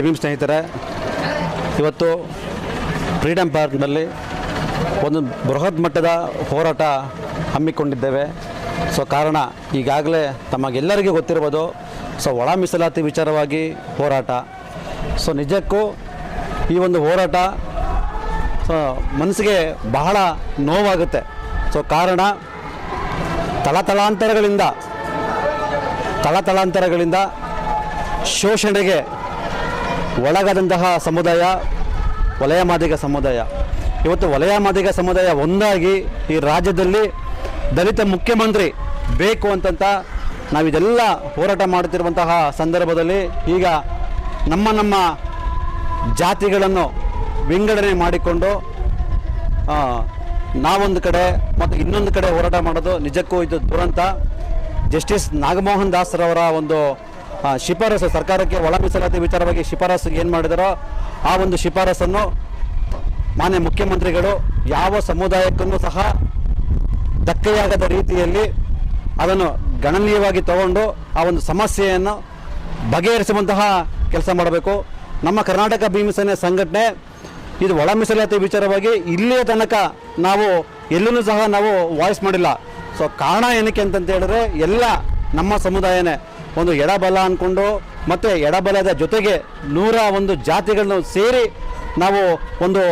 ಜೈ ಸ್ನೇಹಿತರೆ, ಇವತ್ತು ಫ್ರೀಡಮ್ ಪಾರ್ಕ್ನಲ್ಲಿ ಒಂದು ಬೃಹತ್ ಮಟ್ಟದ ಹೋರಾಟ ಹಮ್ಮಿಕೊಂಡಿದ್ದೇವೆ. ಸೊ, ಕಾರಣ ಈಗಾಗಲೇ ತಮಗೆಲ್ಲರಿಗೂ ಗೊತ್ತಿರ್ಬೋದು ಸೊ, ಒಳ ಮೀಸಲಾತಿ ವಿಚಾರವಾಗಿ ಹೋರಾಟ. ಸೊ, ನಿಜಕ್ಕೂ ಈ ಒಂದು ಹೋರಾಟ, ಸೊ, ಮನಸ್ಸಿಗೆ ಬಹಳ ನೋವಾಗುತ್ತೆ. ಸೊ, ಕಾರಣ ತಳತಳಾಂತರಗಳಿಂದ ತಳತಳಾಂತರಗಳಿಂದ ಶೋಷಣೆಗೆ ಒಳಗಾದಂತಹ ಸಮುದಾಯ, ವಲಯ ಮಾದಿಗ ಸಮುದಾಯ. ಇವತ್ತು ವಲಯ ಮಾದಿಗ ಸಮುದಾಯ ಒಂದಾಗಿ ಈ ರಾಜ್ಯದಲ್ಲಿ ದಲಿತ ಮುಖ್ಯಮಂತ್ರಿ ಬೇಕು ಅಂತಂತ ನಾವಿದೆಲ್ಲ ಹೋರಾಟ ಮಾಡುತ್ತಿರುವಂತಹ ಸಂದರ್ಭದಲ್ಲಿ ಈಗ ನಮ್ಮ ನಮ್ಮ ಜಾತಿಗಳನ್ನು ವಿಂಗಡಣೆ ಮಾಡಿಕೊಂಡು ನಾವೊಂದು ಕಡೆ ಮತ್ತು ಇನ್ನೊಂದು ಕಡೆ ಹೋರಾಟ ಮಾಡೋದು ನಿಜಕ್ಕೂ ಇದು ದುರಂತ. ಜಸ್ಟಿಸ್ ನಾಗಮೋಹನ್ ದಾಸ್ರವರ ಒಂದು ಶಿಫಾರಸು ಸರ್ಕಾರಕ್ಕೆ ಒಳ ಮೀಸಲಾತಿ ವಿಚಾರವಾಗಿ ಶಿಫಾರಸು ಏನು ಮಾಡಿದಾರೋ ಆ ಒಂದು ಶಿಫಾರಸನ್ನು ಮಾನ್ಯ ಮುಖ್ಯಮಂತ್ರಿಗಳು ಯಾವ ಸಮುದಾಯಕ್ಕೂ ಸಹ ಧಕ್ಕೆಯಾಗದ ರೀತಿಯಲ್ಲಿ ಅದನ್ನು ಗಣನೀಯವಾಗಿ ತಗೊಂಡು ಆ ಒಂದು ಸಮಸ್ಯೆಯನ್ನು ಬಗೆಹರಿಸುವಂತಹ ಕೆಲಸ ಮಾಡಬೇಕು. ನಮ್ಮ ಕರ್ನಾಟಕ ಭೀಮಸೇನೆ ಸಂಘಟನೆ ಇದು ಒಳ ಮೀಸಲಾತಿ ವಿಚಾರವಾಗಿ ಇಲ್ಲಿಯ ತನಕ ನಾವು ಎಲ್ಲೂ ಸಹ ನಾವು ವಾಯ್ಸ್ ಮಾಡಿಲ್ಲ. ಸೊ ಕಾರಣ ಏನಕ್ಕೆ ಅಂತಂತ ಹೇಳಿದ್ರೆ ಎಲ್ಲ ನಮ್ಮ ಸಮುದಾಯನೇ ಒಂದು ಎಡಬಲ ಅಂದ್ಕೊಂಡು ಮತ್ತು ಎಡಬಲದ ಜೊತೆಗೆ ನೂರ ಒಂದು ಜಾತಿಗಳನ್ನು ಸೇರಿ ನಾವು ಒಂದು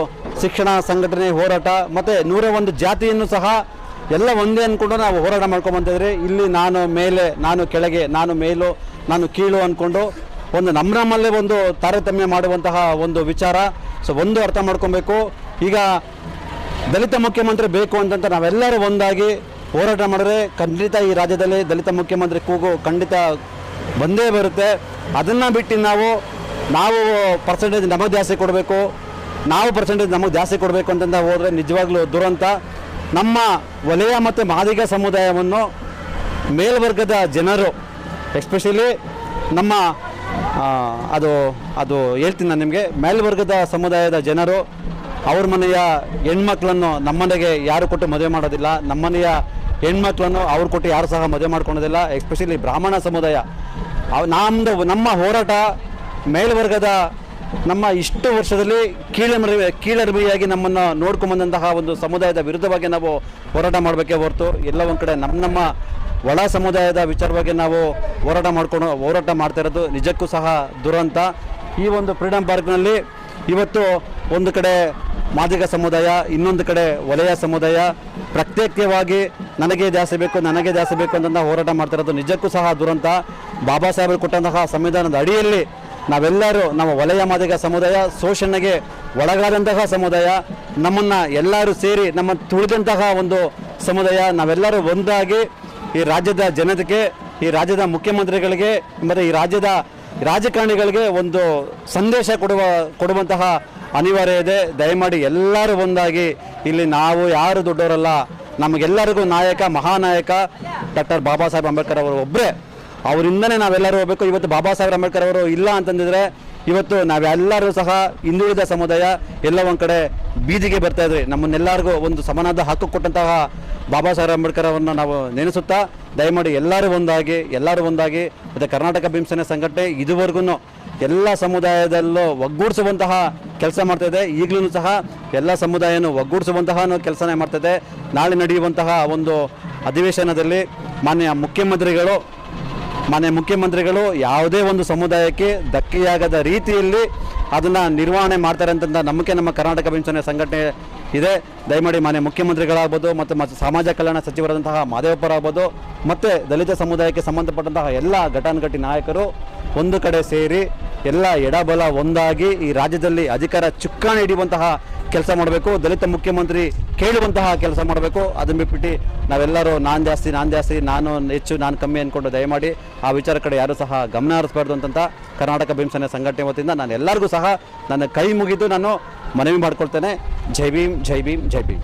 ಶಿಕ್ಷಣ ಸಂಘಟನೆ ಹೋರಾಟ ಮತ್ತು ನೂರ ಒಂದು ಜಾತಿಯನ್ನು ಸಹ ಎಲ್ಲ ಒಂದೇ ಅಂದ್ಕೊಂಡು ನಾವು ಹೋರಾಟ ಮಾಡ್ಕೊಂಬಂತಿದ್ರೆ ಇಲ್ಲಿ ನಾನು ಮೇಲೆ, ನಾನು ಕೆಳಗೆ, ನಾನು ಮೇಲು, ನಾನು ಕೀಳು ಅಂದ್ಕೊಂಡು ಒಂದು ನಮ್ಮ ನಮ್ಮಲ್ಲೇ ಒಂದು ತಾರತಮ್ಯ ಮಾಡುವಂತಹ ಒಂದು ವಿಚಾರ. ಸೊ ಒಂದು ಅರ್ಥ ಮಾಡ್ಕೊಬೇಕು. ಈಗ ದಲಿತ ಮುಖ್ಯಮಂತ್ರಿ ಬೇಕು ಅಂತಂತ ನಾವೆಲ್ಲರೂ ಒಂದಾಗಿ ಹೋರಾಟ ಮಾಡಿದ್ರೆ ಖಂಡಿತ ಈ ರಾಜ್ಯದಲ್ಲಿ ದಲಿತ ಮುಖ್ಯಮಂತ್ರಿ ಕೂಗು ಖಂಡಿತ ಬಂದೇ ಬರುತ್ತೆ. ಅದನ್ನು ಬಿಟ್ಟು ನಾವು ನಾವು ಪರ್ಸೆಂಟೇಜ್ ನಮಗೆ ಜಾಸ್ತಿ ಕೊಡಬೇಕು. ನಾವು ಪರ್ಸೆಂಟೇಜ್ ನಮಗೆ ಜಾಸ್ತಿ ಕೊಡಬೇಕು ಅಂತಂದ ಹೋದರೆ ನಿಜವಾಗ್ಲೂ ದುರಂತ. ನಮ್ಮ ವಲಯ ಮತ್ತು ಮಾದಿಗ ಸಮುದಾಯವನ್ನು ಮೇಲ್ವರ್ಗದ ಜನರು ಎಸ್ಪೆಷಲಿ ನಮ್ಮ ಅದು ಅದು ಹೇಳ್ತೀನಿ ನಾನು ನಿಮಗೆ, ಮೇಲ್ವರ್ಗದ ಸಮುದಾಯದ ಜನರು, ಅವ್ರ ಮನೆಯ ಹೆಣ್ಮಕ್ಳನ್ನು ನಮ್ಮನೆಗೆ ಯಾರು ಕೊಟ್ಟು ಮದುವೆ ಮಾಡೋದಿಲ್ಲ, ನಮ್ಮನೆಯ ಹೆಣ್ಮಕ್ಳನ್ನು ಅವ್ರು ಕೊಟ್ಟು ಯಾರು ಸಹ ಮದುವೆ ಮಾಡ್ಕೊಳೋದಿಲ್ಲ ಎಸ್ಪೆಷಲಿ ಬ್ರಾಹ್ಮಣ ಸಮುದಾಯ. ನಮ್ಮದು ನಮ್ಮ ಹೋರಾಟ ಮೇಲ್ವರ್ಗದ ನಮ್ಮ ಇಷ್ಟು ವರ್ಷದಲ್ಲಿ ಕೀಳಮರಿ ಕೀಳರಿಮೆಯಾಗಿ ನಮ್ಮನ್ನು ನೋಡ್ಕೊಂಬಂದಂತಹ ಒಂದು ಸಮುದಾಯದ ವಿರುದ್ಧವಾಗಿ ನಾವು ಹೋರಾಟ ಮಾಡಬೇಕೇ ಹೊರತು, ಎಲ್ಲ ಒಂದು ಕಡೆ ನಮ್ಮ ನಮ್ಮ ಒಳ ಸಮುದಾಯದ ವಿಚಾರವಾಗಿ ನಾವು ಹೋರಾಟ ಮಾಡ್ಕೊಂಡು ಹೋರಾಟ ಮಾಡ್ತಾ ಇರೋದು ನಿಜಕ್ಕೂ ಸಹ ದುರಂತ. ಈ ಒಂದು ಫ್ರೀಡಮ್ ಪಾರ್ಕ್ನಲ್ಲಿ ಇವತ್ತು ಒಂದು ಕಡೆ ಮಾದಿಗ ಸಮುದಾಯ, ಇನ್ನೊಂದು ಕಡೆ ವಲಯ ಸಮುದಾಯ, ಪ್ರತ್ಯೇಕವಾಗಿ ನನಗೆ ಜಾಸ್ತಿ ಬೇಕು, ನನಗೆ ಜಾಸ್ತಿ ಬೇಕು ಅಂತ ಹೋರಾಟ ಮಾಡ್ತಿರೋದು ನಿಜಕ್ಕೂ ಸಹ ದುರಂತ. ಬಾಬಾ ಸಾಹೇಬರು ಕೊಟ್ಟಂತಹ ಸಂವಿಧಾನದ ಅಡಿಯಲ್ಲಿ ನಾವೆಲ್ಲರೂ ನಮ್ಮ ವಲಯ ಮಾದಿಗ ಸಮುದಾಯ, ಶೋಷಣೆಗೆ ಒಳಗಾದಂತಹ ಸಮುದಾಯ, ನಮ್ಮನ್ನು ಎಲ್ಲರೂ ಸೇರಿ, ನಮ್ಮ ತುಳಿದಂತಹ ಒಂದು ಸಮುದಾಯ, ನಾವೆಲ್ಲರೂ ಒಂದಾಗಿ ಈ ರಾಜ್ಯದ ಜನತೆಗೆ, ಈ ರಾಜ್ಯದ ಮುಖ್ಯಮಂತ್ರಿಗಳಿಗೆ, ಮತ್ತು ಈ ರಾಜ್ಯದ ರಾಜಕಾರಣಿಗಳಿಗೆ ಒಂದು ಸಂದೇಶ ಕೊಡುವ, ಕೊಡುವಂತಹ ಅನಿವಾರ್ಯ ಇದೆ ದಯಮಾಡಿ ಎಲ್ಲರೂ ಒಂದಾಗಿ ಇಲ್ಲಿ ನಾವು ಯಾರು ದೊಡ್ಡವರಲ್ಲ, ನಮಗೆಲ್ಲರಿಗೂ ನಾಯಕ, ಮಹಾನಾಯಕ ಡಾಕ್ಟರ್ ಬಾಬಾ ಸಾಹೇಬ್ ಅಂಬೇಡ್ಕರ್ ಅವರು ಒಬ್ಬರೇ ಅವರಿಂದನೇ ನಾವೆಲ್ಲರೂ ಹೋಗಬೇಕು. ಇವತ್ತು ಬಾಬಾ ಸಾಹೇಬ್ ಅಂಬೇಡ್ಕರ್ ಅವರು ಇಲ್ಲ ಅಂತಂದಿದ್ರೆ ಇವತ್ತು ನಾವೆಲ್ಲರೂ ಸಹ ಹಿಂದುಳಿದ ಸಮುದಾಯ ಎಲ್ಲ ಒಂದು ಕಡೆ ಬೀದಿಗೆ ಬರ್ತಾ ಇದ್ರಿ ನಮ್ಮನ್ನೆಲ್ಲರಿಗೂ ಒಂದು ಸಮಾನದ ಹಕ್ಕು ಕೊಟ್ಟಂತಹ ಬಾಬಾ ಸಾಹೇಬ್ ಅಂಬೇಡ್ಕರ್ ಅವರನ್ನು ನಾವು ನೆನೆಸುತ್ತಾ ದಯಮಾಡಿ ಎಲ್ಲರೂ ಒಂದಾಗಿ ಎಲ್ಲರೂ ಒಂದಾಗಿ ಮತ್ತು ಕರ್ನಾಟಕ ಭೀಮಸೇನೆ ಸಂಘಟನೆ ಇದುವರೆಗೂ ಎಲ್ಲ ಸಮುದಾಯದಲ್ಲೂ ಒಗ್ಗೂಡಿಸುವಂತಹ ಕೆಲಸ ಮಾಡ್ತಾಯಿದೆ ಈಗಲೂ ಸಹ ಎಲ್ಲ ಸಮುದಾಯನೂ ಒಗ್ಗೂಡಿಸುವಂತಹ ಕೆಲಸನೇ ಮಾಡ್ತಾಯಿದೆ ನಾಳೆ ನಡೆಯುವಂತಹ ಒಂದು ಅಧಿವೇಶನದಲ್ಲಿ ಮಾನ್ಯ ಮುಖ್ಯಮಂತ್ರಿಗಳು ಮಾನ್ಯ ಮುಖ್ಯಮಂತ್ರಿಗಳು ಯಾವುದೇ ಒಂದು ಸಮುದಾಯಕ್ಕೆ ಧಕ್ಕೆಯಾಗದ ರೀತಿಯಲ್ಲಿ ಅದನ್ನು ನಿರ್ವಹಣೆ ಮಾಡ್ತಾರೆ ಅಂತ ನಮಗೆ ನಮ್ಮ ಕರ್ನಾಟಕ ಪಿಂಚಣಿ ಸಂಘಟನೆ ಇದೆ. ದಯಮಾಡಿ ಮಾನ್ಯ ಮುಖ್ಯಮಂತ್ರಿಗಳಾಗ್ಬೋದು ಮತ್ತು ಸಮಾಜ ಕಲ್ಯಾಣ ಸಚಿವರಾದಂತಹ ಮಾದೇವಪ್ಪರಾಗ್ಬೋದು ಮತ್ತು ದಲಿತ ಸಮುದಾಯಕ್ಕೆ ಸಂಬಂಧಪಟ್ಟಂತಹ ಎಲ್ಲ ಘಟಾನುಘಟಿ ನಾಯಕರು ಒಂದು ಕಡೆ ಸೇರಿ ಎಲ್ಲ ಎಡಬಲ ಒಂದಾಗಿ ಈ ರಾಜ್ಯದಲ್ಲಿ ಅಧಿಕಾರ ಚುಕ್ಕಾಣಿ ಹಿಡಿಯುವಂತಹ ಕೆಲಸ ಮಾಡಬೇಕು. ದಲಿತ ಮುಖ್ಯಮಂತ್ರಿ ಕೇಳುವಂತಹ ಕೆಲಸ ಮಾಡಬೇಕು. ಅದನ್ನು ಬಿಟ್ಬಿಟ್ಟು ನಾವೆಲ್ಲರೂ ನಾನು ಜಾಸ್ತಿ ನಾನು ಜಾಸ್ತಿ, ನಾನು ಹೆಚ್ಚು, ನಾನು ಕಮ್ಮಿ ಅಂದ್ಕೊಂಡು ದಯಮಾಡಿ ಆ ವಿಚಾರ ಕಡೆ ಯಾರೂ ಸಹ ಗಮನ ಹರಿಸಬಾರ್ದು ಅಂತಂತ ಕರ್ನಾಟಕ ಭೀಮಸೇನೆ ಸಂಘಟನೆ ವತಿಯಿಂದ ನಾನು ಎಲ್ಲರಿಗೂ ಸಹ ನನ್ನ ಕೈ ಮುಗಿದು ನಾನು ಮನವಿ ಮಾಡ್ಕೊಳ್ತೇನೆ. ಜೈ ಭೀಮ್ ಜೈ ಭೀಮ್ ಜೈ ಭೀಮ್.